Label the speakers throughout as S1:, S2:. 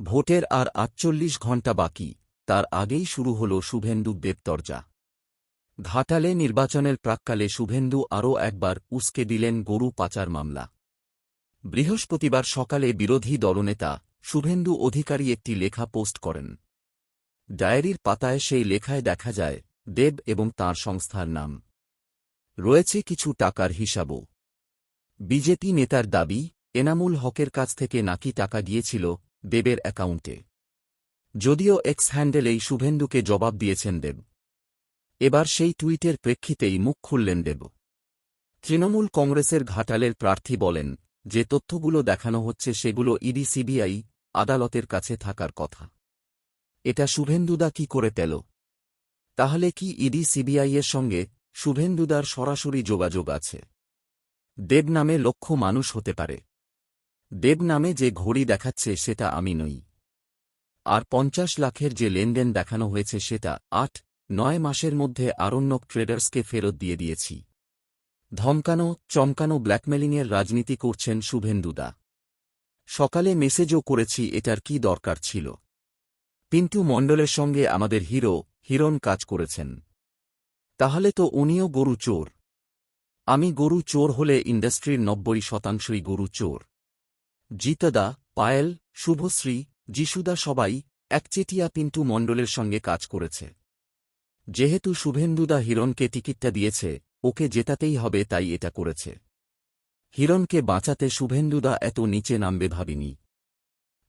S1: ভোটের আর আটচল্লিশ ঘণ্টা বাকি। তার আগেই শুরু হল শুভেন্দু দেবতর্জা ঘাটালে নির্বাচনের প্রাক্কালে শুভেন্দু আরও একবার উস্কে দিলেন গরু পাচার মামলা। বৃহস্পতিবার সকালে বিরোধী দলনেতা শুভেন্দু অধিকারী একটি লেখা পোস্ট করেন। ডায়েরির পাতায় সেই লেখায় দেখা যায়, দেব এবং তাঁর সংস্থার নাম। রয়েছে কিছু টাকার হিসাবও। বিজেপি নেতার দাবি, এনামুল হকের কাছ থেকে নাকি টাকা গিয়েছিল দেবের অ্যাকাউন্টে। যদিও এক্স হ্যান্ডেলেই শুভেন্দুকে জবাব দিয়েছেন দেব। এবার সেই টুইটের প্রেক্ষিতেই মুখ খুললেন দেব। তৃণমূল কংগ্রেসের ঘাটালের প্রার্থী বলেন যে তথ্যগুলো দেখানো হচ্ছে সেগুলো ইডি, সিবিআই আদালতের কাছে থাকার কথা। এটা শুভেন্দুদা কি করে তেল তাহলে কি ইডি সিবিআইয়ের সঙ্গে শুভেন্দুদার সরাসরি যোগাযোগ আছে? দেব নামে লক্ষ মানুষ হতে পারে। দেব নামে যে ঘড়ি দেখাচ্ছে সেটা আমি নই। আর পঞ্চাশ লাখের যে লেনদেন দেখানো হয়েছে সেটা আট, নয় মাসের মধ্যে আরণ্যক ট্রেডার্সকে ফেরত দিয়ে দিয়েছি। ধমকানো, চমকানো ব্ল্যাকমেলিংয়ের রাজনীতি করছেন শুভেন্দুদা সকালে মেসেজও করেছি, এটার কি দরকার ছিল? পিন্টু মণ্ডলের সঙ্গে আমাদের হিরো, হিরণ কাজ করেছেন। তাহলে তো উনিও গরু চোর। আমি গরু চোর হলে ইন্ডাস্ট্রির নব্বই শতাংশই গরু চোর। জিতদা, পায়েল, শুভশ্রী, যিশুদা সবাই একচেটিয়া পিন্টু মণ্ডলের সঙ্গে কাজ করেছে। যেহেতু শুভেন্দুদা হিরণকে টিকিটটা দিয়েছে, ওকে জেতাতেই হবে তাই এটা করেছে। হিরণকে বাঁচাতে শুভেন্দুদা এত নিচে নামবে ভাবিনি।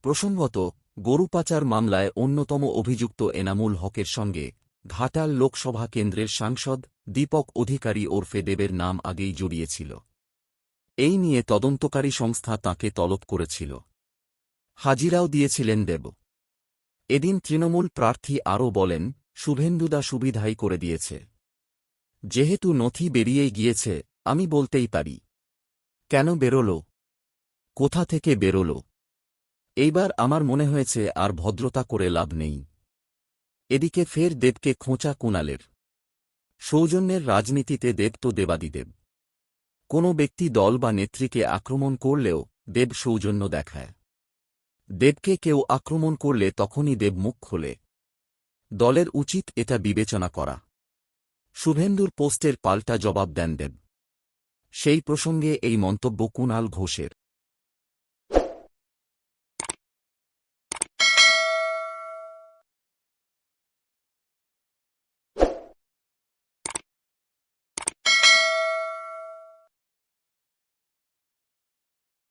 S1: প্রসঙ্গত, গরু পাচার মামলায় অন্যতম অভিযুক্ত এনামুল হকের সঙ্গে ঘাটাল লোকসভা কেন্দ্রের সাংসদ, দীপক অধিকারী ওরফে দেবের নাম আগেই জড়িয়েছিল। এই নিয়ে তদন্তকারী সংস্থা তাঁকে তলব করেছিল। হাজিরাও দিয়েছিলেন দেব। এদিন তৃণমূল প্রার্থী আরও বলেন শুভেন্দুদা সুবিধাই করে দিয়েছে। যেহেতু নথি বেরিয়েই গিয়েছে, আমি বলতেই পারি। কেন বেরোল? কোথা থেকে বেরোল? এইবার আমার মনে হয়েছে আর ভদ্রতা করে লাভ নেই। এদিকে ফের দেবকে খোঁচা কুণালের। সৌজন্যের রাজনীতিতে দেব তো দেবাদিদেব। কোনো ব্যক্তি দল বা নেত্রীকে আক্রমণ করলেও দেব সৌজন্য দেখায়। দেবকে কেউ আক্রমণ করলে তখনই দেব মুখ খোলে। দলের উচিত এটা বিবেচনা করা। শুভেন্দুর পোস্টের পাল্টা জবাব দেন দেব। সেই প্রসঙ্গে এই মন্তব্য কুণাল ঘোষের।